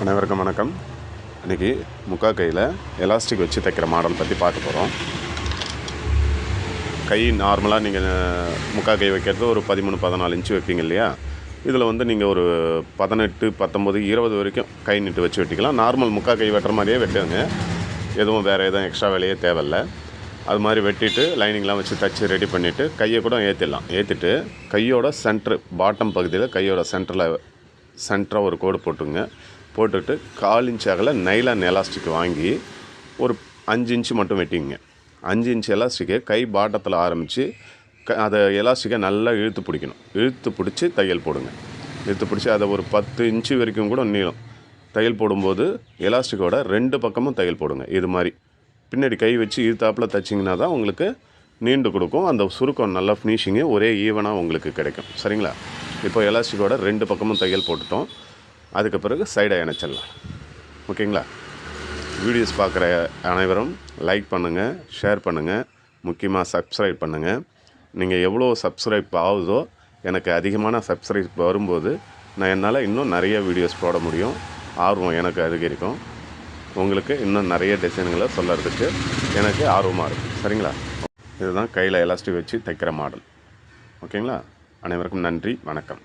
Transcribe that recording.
அனைவருக்கும் வணக்கம். இன்றைக்கி முக்கா கையில் எலாஸ்டிக் வச்சு தைக்கிற மாடல் பற்றி பார்க்க போகிறோம் கை நார்மலாக நீங்கள் முக்கா கை வைக்கிறது ஒரு பதிமூணு பதினாலு இன்ச்சு வைப்பீங்க இல்லையா? இதில் வந்து நீங்கள் ஒரு பதினெட்டு பத்தொம்போது இருபது வரைக்கும் கை நீட்டு வச்சு வெட்டிக்கலாம். நார்மல் முக்கா கை வெட்டுற மாதிரியே வெட்டுங்க. எதுவும் வேறு எதுவும் எக்ஸ்ட்ரா வேலையே தேவையில்ல. அது மாதிரி வெட்டிட்டு லைனிங்லாம் வச்சு தச்சு ரெடி பண்ணிவிட்டு கையை கூட ஏற்றிடலாம் ஏற்றிட்டு கையோட சென்ட்ரு பாட்டம் பகுதியில் கையோட சென்டரில் சென்டராக ஒரு கோடு போட்டுங்க. போட்டுட்டு கால் இன்ச் அகல நைலான் எலாஸ்டிக் வாங்கி ஒரு அஞ்சு இன்ச்சு மட்டும் வெட்டிங்க. அஞ்சு இன்ச் எலாஸ்டிக்கை கை பாட்டத்தில் ஆரம்பித்து க அதை எலாஸ்டிக்கை நல்லா இழுத்து பிடிக்கணும். இழுத்து பிடிச்சி தையல் போடுங்க. இழுத்து பிடிச்சி அதை ஒரு பத்து இன்ச்சு வரைக்கும் கூட நீளம். தையல் போடும்போது எலாஸ்டிக்கோட ரெண்டு பக்கமும் தையல் போடுங்க. இது மாதிரி. பின்னாடி கை வச்சு இழுத்தாப்பில் தைச்சிங்கன்னா தான் உங்களுக்கு நீண்டு கொடுக்கும். அந்த சுருக்கம் நல்லா ஃபினிஷிங்கு ஒரே ஈவனாக உங்களுக்கு கிடைக்கும். சரிங்களா? இப்போ எலாஸ்டிக்கோட ரெண்டு பக்கமும் தையல் போட்டுட்டோம். அதுக்கு பிறகு சைடாக இணைச்சிடலாம். ஓகேங்களா? வீடியோஸ் பார்க்குற அனைவரும் லைக் பண்ணுங்கள் ஷேர் பண்ணுங்கள் முக்கியமாக சப்ஸ்கிரைப் பண்ணுங்கள் நீங்கள் எவ்வளோ சப்ஸ்கிரைப் ஆகுதோ எனக்கு அதிகமான சப்ஸ்கிரைப் வரும்போது நான் என்னால் இன்னும் நிறைய வீடியோஸ் போட முடியும். ஆர்வம் எனக்கு அதிகரிக்கும். உங்களுக்கு இன்னும் நிறைய டிசைன்களை சொல்லறதுக்கு எனக்கு ஆர்வமாக இருக்கும் சரிங்களா? இதுதான் கையில் எலாஸ்டிக் வச்சு தைக்கிற மாடல் ஓகேங்களா? அனைவருக்கும் நன்றி வணக்கம்.